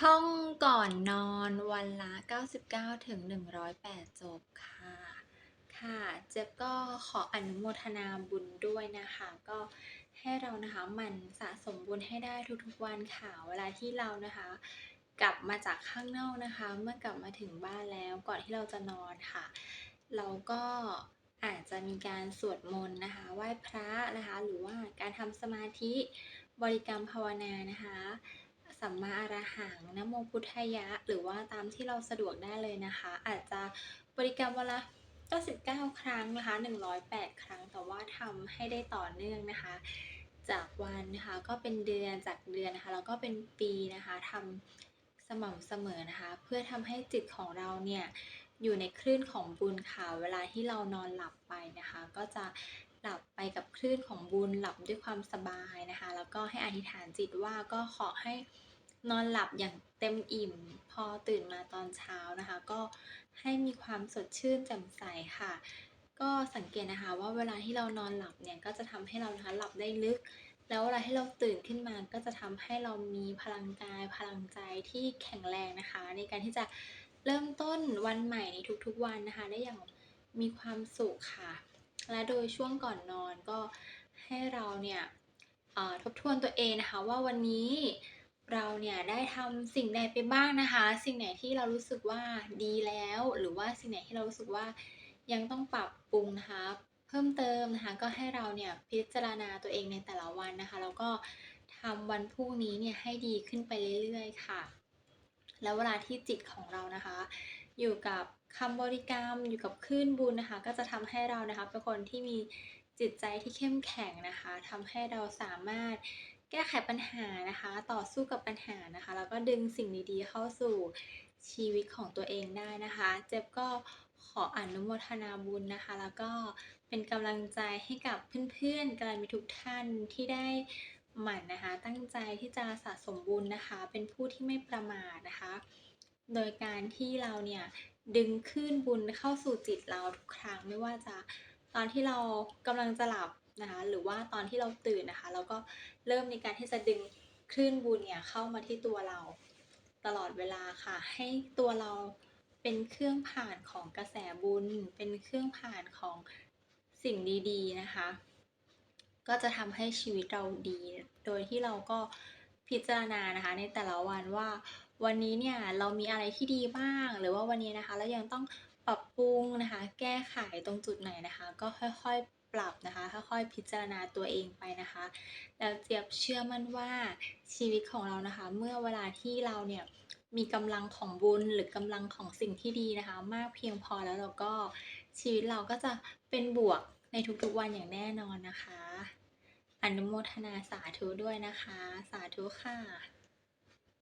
ท่องก่อนนอนวันละ 99 ถึง 108 จบค่ะ ค่ะ เจ๊บก็ขออนุโมทนาบุญด้วยนะคะ ก็ให้เรานะคะมันสะสมบุญให้ได้ทุกๆวันค่ะ เวลาที่เรานะคะ กลับมาจากข้างนอกนะคะ เมื่อกลับมาถึงบ้านแล้วก่อนที่เราจะนอนค่ะ เราก็อาจจะมีการสวดมนต์นะคะ ไหว้พระนะคะ หรือว่าการทำสมาธิบริกรรมภาวนานะคะ สัมมาอรหังนะโมพุทธายะ หรือว่าตามที่เราสะดวกได้เลยนะคะ อาจจะบริกรรมวันละ99 ครั้งนะคะ 108 ครั้ง แต่ว่าทำให้ได้ต่อเนื่องนะคะ จากวันนะคะก็เป็นเดือนจากเดือนนะคะแล้วก็เป็นปีนะคะทำสม่ำเสมอนะคะ เพื่อทำให้จิตของเราเนี่ยอยู่ในคลื่นของบุญค่ะ เวลาที่เรานอนหลับไปนะคะ ก็จะหลับไปกับคลื่นของบุญหลับด้วยความสบายนะคะ แล้วก็ให้อธิษฐานจิตว่าก็ขอให้ นอนหลับอย่างเต็มอิ่ม พอตื่นมาตอนเช้านะคะ ก็ให้มีความสดชื่นแจ่มใสค่ะ ก็สังเกตนะคะว่าเวลาที่เรานอนหลับเนี่ยก็จะทำให้เรานะคะหลับได้ลึก แล้วเวลาที่เราตื่นขึ้นมาก็จะทำให้เรามีพลังกายพลังใจที่แข็งแรงนะคะ ในการที่จะเริ่มต้นวันใหม่ในทุกๆวันนะคะ ได้อย่างมีความสุขค่ะ และโดยช่วงก่อนนอนก็ให้เราเนี่ยทบทวนตัวเองนะคะว่าวันนี้ เราเนี่ยได้ทำสิ่งใดไปบ้างนะคะ สิ่งไหนที่เรารู้สึกว่าดีแล้ว หรือว่าสิ่งไหนที่เรารู้สึกว่ายังต้องปรับปรุงนะคะ เพิ่มเติมนะคะก็ให้เราเนี่ยพิจารณาตัวเองในแต่ละวันนะคะ แล้วก็ทำวันพรุ่งนี้เนี่ยให้ดีขึ้นไปเรื่อยๆค่ะ แล้วเวลาที่จิตของเรานะคะ อยู่กับคำบริกรรมอยู่กับคลื่นบุญนะคะ ก็จะทำให้เรานะคะเป็นคนที่มีจิตใจที่เข้มแข็งนะคะทำให้เราสามารถ แก้ไขปัญหานะคะ ต่อสู้กับปัญหานะคะ แล้วก็ดึงสิ่งดีๆเข้าสู่ชีวิตของตัวเองได้นะคะ เจ็บก็ขออนุโมทนาบุญนะคะ แล้วก็เป็นกำลังใจให้กับเพื่อนๆกัลยาณมิตรทุกท่านที่ได้หมั่นนะคะ ตั้งใจที่จะสะสมบุญนะคะ เป็นผู้ที่ไม่ประมาทนะคะ โดยการที่เราเนี่ยดึงคลื่นบุญเข้าสู่จิตเราทุกครั้งไม่ว่าจะตอนที่เรากำลังจะหลับ นะคะหรือว่าตอนที่เราตื่นนะคะเราก็เริ่มในการที่จะดึงคลื่นบุญเนี่ยเข้ามาที่ตัวเราตลอดเวลาค่ะ ให้ตัวเราเป็นเครื่องผ่านของกระแสบุญ เป็นเครื่องผ่านของสิ่งดีๆนะคะ ก็จะทำให้ชีวิตเราดี โดยที่เราก็พิจารณานะคะ ในแต่ละวันว่า วันนี้เนี่ยเรามีอะไรที่ดีบ้าง หรือว่าวันนี้นะคะเรายังต้องปรับปรุงนะคะ แก้ไขตรงจุดไหนนะคะ ก็ค่อยๆ ปรับนะคะค่อยๆพิจารณาตัวเองไปนะคะ แล้วเจี๊ยบเชื่อมั่นว่าชีวิตของเรานะคะ เมื่อเวลาที่เราเนี่ยมีกำลังของบุญหรือกำลังของสิ่งที่ดีนะคะ มากเพียงพอแล้วเราก็ชีวิตเราก็จะเป็นบวกในทุกๆวันอย่างแน่นอนนะคะ อนุโมทนาสาธุด้วยนะคะ สาธุค่ะ